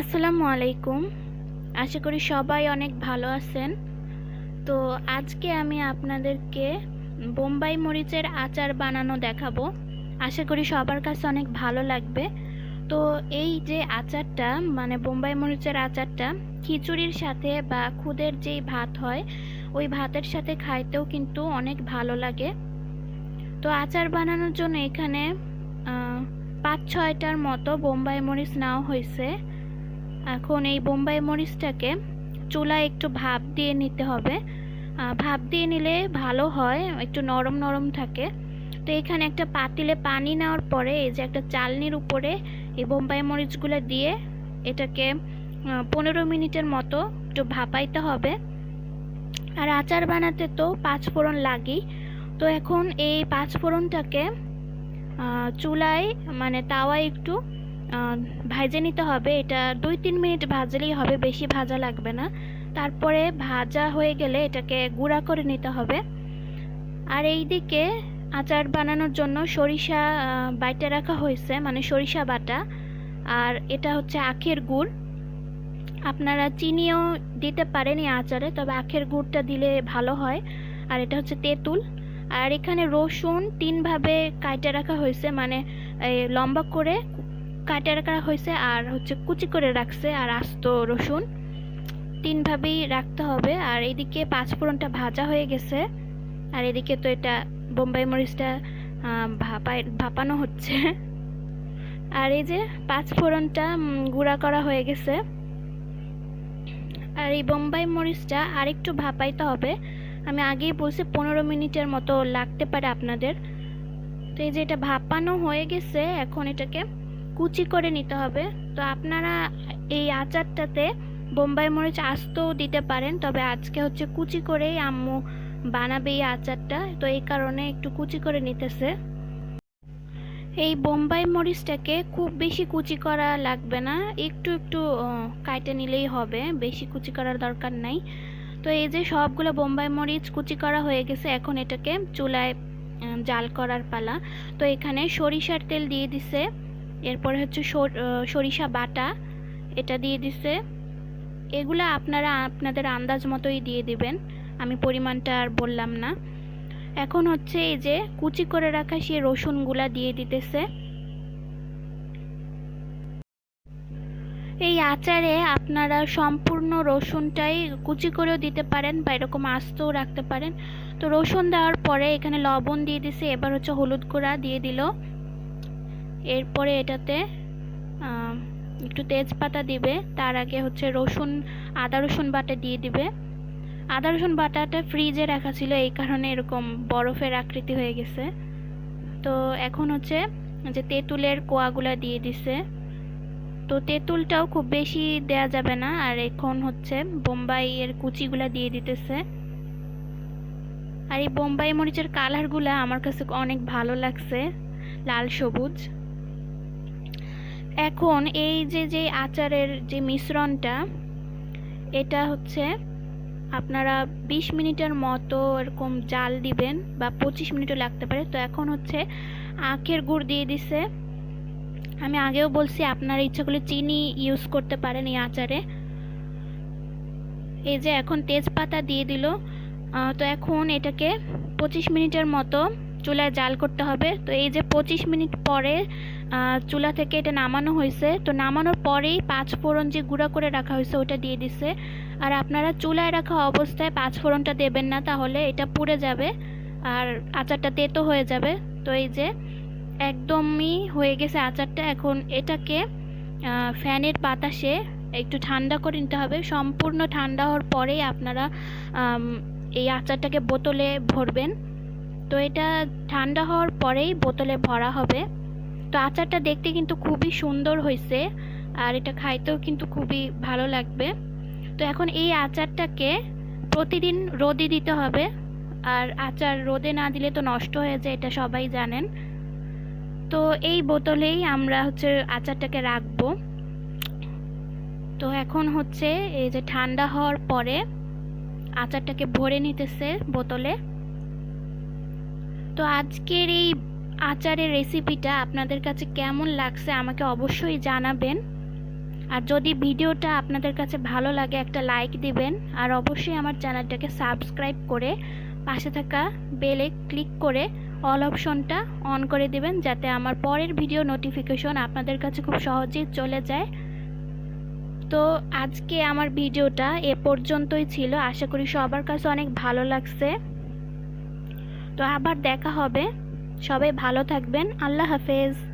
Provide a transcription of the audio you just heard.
আসসালামু আলাইকুম। আশা করি সবাই অনেক ভালো আছেন। তো আজকে আমি আপনাদেরকে বোম্বাই মরিচের আচার বানানো দেখাবো। আশা করি সবার কাছে অনেক ভালো লাগবে। তো এই যে আচারটা মানে বোম্বাই মরিচের আচারটা, খিচুড়ির সাথে বা খুদের যেই ভাত হয়, ওই ভাতের সাথে খাইতেও কিন্তু অনেক ভালো লাগে। তো আচার বানানোর জন্য এখানে পাঁচ ছয়টার মতো বোম্বাই মরিচ নেওয়া হয়েছে। এখন এই বোম্বাই মরিচটাকে চুলায় একটু ভাপ দিয়ে নিতে হবে। ভাপ দিয়ে নিলে ভালো হয়, একটু নরম নরম থাকে। তো এখানে একটা পাতিলে পানি নেওয়ার পরে এই যে একটা চালনির উপরে এই বোম্বাই মরিচগুলো দিয়ে এটাকে পনেরো মিনিটের মতো একটু ভাপাইতে হবে। আর আচার বানাতে তো পাঁচ ফোড়ন লাগেই। তো এখন এই পাঁচ ফোড়নটাকে চুলায় মানে তাওয়ায় একটু ভাজে নিতে হবে। এটা দুই তিন মিনিট ভাজলেই হবে, বেশি ভাজা লাগবে না। তারপরে ভাজা হয়ে গেলে এটাকে গুঁড়া করে নিতে হবে। আর এই দিকে আচার বানানোর জন্য সরিষা বাইটে রাখা হয়েছে মানে সরিষা বাটা। আর এটা হচ্ছে আখের গুড়। আপনারা চিনিও দিতে পারেন এই আচারে, তবে আখের গুড়টা দিলে ভালো হয়। আর এটা হচ্ছে তেঁতুল। আর এখানে রসুন তিনভাবে কাটে রাখা হয়েছে মানে লম্বা করে কাটে রাখা হয়েছে আর হচ্ছে কুচি করে রাখছে আর আস্ত রসুন। তিনভাবেই রাখতে হবে। আর এদিকে পাঁচফোড়নটা ভাজা হয়ে গেছে। আর এদিকে তো এটা বোম্বাই মরিচটা ভাপায়, ভাপানো হচ্ছে। আর এই যে পাঁচফোড়নটা গুঁড়া করা হয়ে গেছে। আর এই বোম্বাই মরিচটা আরেকটু ভাপাইতে হবে। আমি আগেই বলছি পনেরো মিনিটের মতো লাগতে পারে আপনাদের। তো এই যে এটা ভাপানো হয়ে গেছে, এখন এটাকে কুচি করে নিতে হবে। তো আপনারা এই আচারটাতে বোম্বাই মরিচ আস্তও দিতে পারেন, তবে আজকে হচ্ছে কুচি করেই আম্মু বানাবে এই আচারটা। তো এই কারণে একটু কুচি করে নিতেছে। এই বোম্বাই মরিচটাকে খুব বেশি কুচি করা লাগবে না, একটু একটু কাটে নিলেই হবে, বেশি কুচি করার দরকার নাই। তো এই যে সবগুলো বোম্বাই মরিচ কুচি করা হয়ে গেছে, এখন এটাকে চুলায় জাল করার পালা। তো এখানে সরিষার তেল দিয়ে দিছে। এরপরে হচ্ছে সর- সরিষা বাটা, এটা দিয়ে দিছে। এগুলা আপনারা আপনাদের আন্দাজ মতোই দিয়ে দিবেন। আমি পরিমাণটা আর বললাম না। এখন হচ্ছে এই যে কুচি করে রাখা সেই রসুনগুলা দিয়ে দিতেছে। এই আচারে আপনারা সম্পূর্ণ রসুনটাই কুচি করেও দিতে পারেন বা এরকম আস্তও রাখতে পারেন। তো রসুন দেওয়ার পরে এখানে লবণ দিয়ে দিছে, এবার হচ্ছে হলুদ গুঁড়া দিয়ে দিল। এরপরে এটাতে একটু তেজপাতা দিবে। তার আগে হচ্ছে রসুন, আদা রসুন বাটা দিয়ে দিবে। আদা রসুন বাটাটা ফ্রিজে রাখা ছিল, এই কারণে এরকম বরফের আকৃতি হয়ে গেছে। তো এখন হচ্ছে যে তেঁতুলের কোয়াগুলা দিয়ে দিছে। তো তেঁতুলটাও খুব বেশি দেয়া যাবে না, আর এখন হচ্ছে বোম্বাইয়ের কুচিগুলা দিয়ে দিতেছে। আর এই বোম্বাই মরিচের কালারগুলা আমার কাছে অনেক ভালো লাগছে, লাল সবুজ। এখন এই যে যে আচারের যে মিশ্রণটা, এটা হচ্ছে আপনারা বিশ মিনিটের মতো এরকম জাল দিবেন বা পঁচিশ মিনিটও লাগতে পারে। তো এখন হচ্ছে আখের গুড় দিয়ে দিছে। আমি আগেও বলছি, আপনারা ইচ্ছা করলে চিনি ইউজ করতে পারেন এই আচারে। এই যে এখন তেজপাতা দিয়ে দিল। তো এখন এটাকে পঁচিশ মিনিটের মতো চুলায় জাল করতে হবে। তো এই যে পঁচিশ মিনিট পরে চুলা থেকে এটা নামানো হয়েছে। তো নামানোর পরেই পাঁচ ফোড়ন যে গুঁড়া করে রাখা হয়েছে, ওটা দিয়ে দিছে। আর আপনারা চুলায় রাখা অবস্থায় পাঁচ ফোড়নটা দেবেন না, তাহলে এটা পুড়ে যাবে আর আচারটা তেতো হয়ে যাবে। তো এই যে একদমই হয়ে গেছে আচারটা। এখন এটাকে ফ্যানের বাতাসে একটু ঠান্ডা করে নিতে হবে। সম্পূর্ণ ঠান্ডা হওয়ার পরেই আপনারা এই আচারটাকে বোতলে ভরবেন। তো এটা ঠান্ডা হওয়ার পরেই বোতলে ভরা হবে। তো আচারটা দেখতে কিন্তু খুবই সুন্দর হয়েছে আর এটা খাইতেও কিন্তু খুবই ভালো লাগবে। তো এখন এই আচারটাকে প্রতিদিন রোদে দিতে হবে আর আচার রোদে না দিলে তো নষ্ট হয়ে যায়, এটা সবাই জানেন। তো এই বোতলেই আমরা হচ্ছে আচারটাকে রাখব। তো এখন হচ্ছে এই যে ঠান্ডা হওয়ার পরে আচারটাকে ভরে নিতেছে বোতলে। তো আজকের এই আচারের রেসিপিটা আপনাদের কাছে কেমন লাগছে আমাকে অবশ্যই জানাবেন। আর যদি ভিডিওটা আপনাদের কাছে ভালো লাগে, একটা লাইক দিবেন। আর অবশ্যই আমার চ্যানেলটাকে সাবস্ক্রাইব করে পাশে থাকা বেলে ক্লিক করে অল অপশনটা অন করে দিবেন, যাতে আমার পরের ভিডিও নোটিফিকেশন আপনাদের কাছে খুব সহজেই চলে যায়। তো আজকে আমার ভিডিওটা এ পর্যন্তই ছিল। আশা করি সবার কাছে অনেক ভালো লাগছে। তো আবার দেখা হবে। সবাই ভালো থাকবেন। আল্লাহ হাফেজ।